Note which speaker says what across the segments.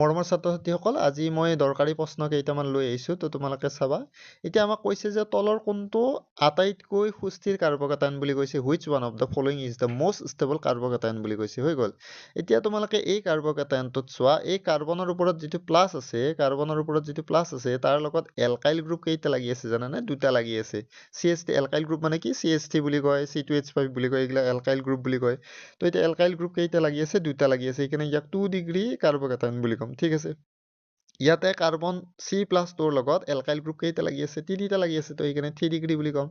Speaker 1: মৰমৰ ছাত্ৰ ছাত্ৰীসকল আজি মই দৰকাৰী প্ৰশ্ন কেইটামান লৈ আহিছোঁ তো তোমালোকে চাবা। এতিয়া আমাক কৈছে যে তলৰ কোনটো আটাইতকৈ সুস্থিৰ কাৰ্বকেটায়ন বুলি কৈছে which one of the following is the most stable carbocation বুলি কৈছে হৈ গ'ল। এতিয়া তোমালোকে এই কাৰ্বকেটায়নটোত চোৱা এই কাৰ্বনৰ ওপৰত যিটো প্লাছ আছে কাৰ্বনৰ ওপৰত যিটো প্লাছ আছে তাৰ লগত এলকাইল গ্ৰুপ কেইটা লাগি আছে জানানে? দুটা লাগি আছে। C S T alkyl group মানে কি? চি এছ টি বুলি কয় চি টু এইচ ফাইভ বুলি কয় এইবিলাক এলকাইল গ্ৰুপ বুলি কয়। তো এতিয়া এলকাইল গ্ৰুপ কেইটা লাগি আছে? দুটা লাগি আছে। সেইকাৰণে ইয়াক টু ডিগ্ৰী কাৰ্বকেটায়ন বুলি ক'ম। ঠিক আছে। ইয়াতে কাৰ্বন চি প্লাছটোৰ লগত এলকাইল গ্ৰুপ কেইটা লাগি আছে তিনিটা লাগি আছে তো সেইকাৰণে থ্ৰী ডিগ্ৰী বুলি ক'ম।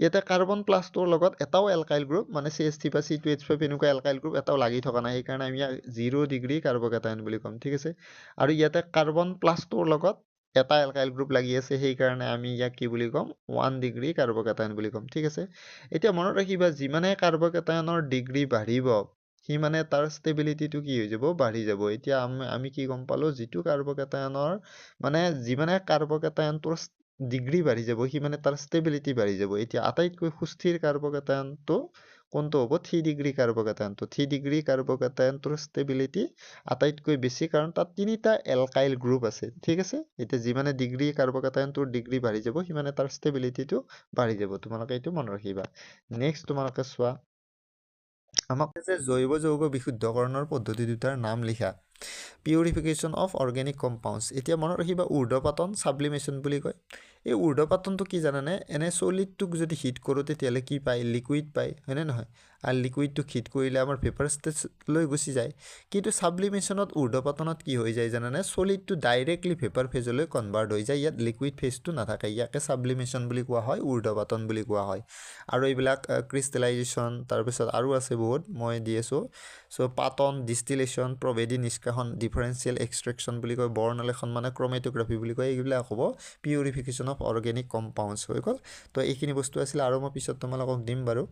Speaker 1: ইয়াতে কাৰ্বন প্লাছটোৰ লগত এটাও এলকাইল গ্ৰুপ মানে চি এছ টি বা চি টু এইচ ফাইভ এনেকুৱা এলকাইল গ্ৰুপ এটাও লাগি থকা নাই সেইকাৰণে আমি ইয়াক জিৰ' ডিগ্ৰী কাৰ্বকেটায়ন বুলি ক'ম ঠিক আছে? আৰু ইয়াতে কাৰ্বন প্লাছটোৰ লগত এটা এলকাইল গ্ৰুপ লাগি আছে সেইকাৰণে আমি ইয়াক কি বুলি ক'ম ওৱান ডিগ্ৰী কাৰ্বকেটায়ন বুলি ক'ম ঠিক আছে? এতিয়া মনত ৰাখিবা যিমানে কাৰ্বকেটায়নৰ ডিগ্ৰী বাঢ়িব সিমানে তাৰ ষ্টেবিলিটিটো কি হৈ যাব? বাঢ়ি যাব। এতিয়া আমি আমি কি গম পালোঁ? যিটো কাৰ্বকেটায়নৰ মানে যিমানে কাৰ্বকেটায়নটোৰ ডিগ্ৰী বাঢ়ি যাব সিমানে তাৰ ষ্টেবিলিটি বাঢ়ি যাব। এতিয়া আটাইতকৈ সুস্থিৰ কাৰ্বকেটায়নটো কোনটো হ'ব? থ্ৰী ডিগ্ৰী কাৰ্বকেটায়নটো। থ্ৰী ডিগ্ৰী কাৰ্বকেটায়নটোৰ ষ্টেবিলিটি আটাইতকৈ বেছি কাৰণ তাত তিনিটা এলকাইল গ্ৰুপ আছে। ঠিক আছে? এতিয়া যিমানে ডিগ্ৰী কাৰ্বকেটায়নটোৰ ডিগ্ৰী বাঢ়ি যাব সিমানে তাৰ ষ্টেবিলিটিটো বাঢ়ি যাব। তোমালোকে এইটো মনত ৰাখিবা। নেক্সট তোমালোকে চোৱা। আমাক যে জৈৱ যৌগ বিশুদ্ধকৰণৰ পদ্ধতি দুটাৰ নাম লিখা। পিউৰিফিকেশ্যন অফ অৰ্গেনিক কম্পাউণ্ডছ এতিয়া মনত ৰাখিবা ঊৰ্ধ্বপাতন চাবলিমেশ্যন বুলি কয়। এই ঊৰ্ধ্বপাতনটো কি জানানে? এনে চলিডটোক যদি হিট কৰোঁ তেতিয়াহ'লে কি পায়? লিকুইড পায় হয়নে নহয়? আৰু লিকুইডটোক হিট কৰিলে আমাৰ ভেপাৰ ষ্টেজলৈ গুচি যায়। কিন্তু চাবলিমেশ্যনত ঊৰ্ধ্বপাতনত কি হৈ যায় জানানে? চলিডটো ডাইৰেক্টলি ভেপাৰ ফেজলৈ কনভাৰ্ট হৈ যায়। ইয়াত লিকুইড ফেজটো নাথাকে। ইয়াকে চাবলিমেশ্যন বুলি কোৱা হয় ঊৰ্ধ্বপাতন বুলি কোৱা হয়। আৰু এইবিলাক ক্ৰিষ্টেলাইজেশ্যন তাৰপিছত আৰু আছে বহুত মই দি আছোঁ। চ' পাতন ডিষ্টিলেশ্যন প্ৰভেদী নিষ্কাশন ডিফাৰেঞ্চিয়েল এক্সট্ৰেকশ্যন বুলি কয় বৰ্ণলেখন মানে ক্ৰমেটোগ্ৰাফি বুলি কয় এইবিলাক হ'ব। পিউৰিফিকেশ্যন অফ অৰ্গেনিক কম্পাউণ্ডছ হৈ গ'ল। তো এইখিনি বস্তু আছিলে আৰু মই পিছত তোমালোকক দিম বাৰু।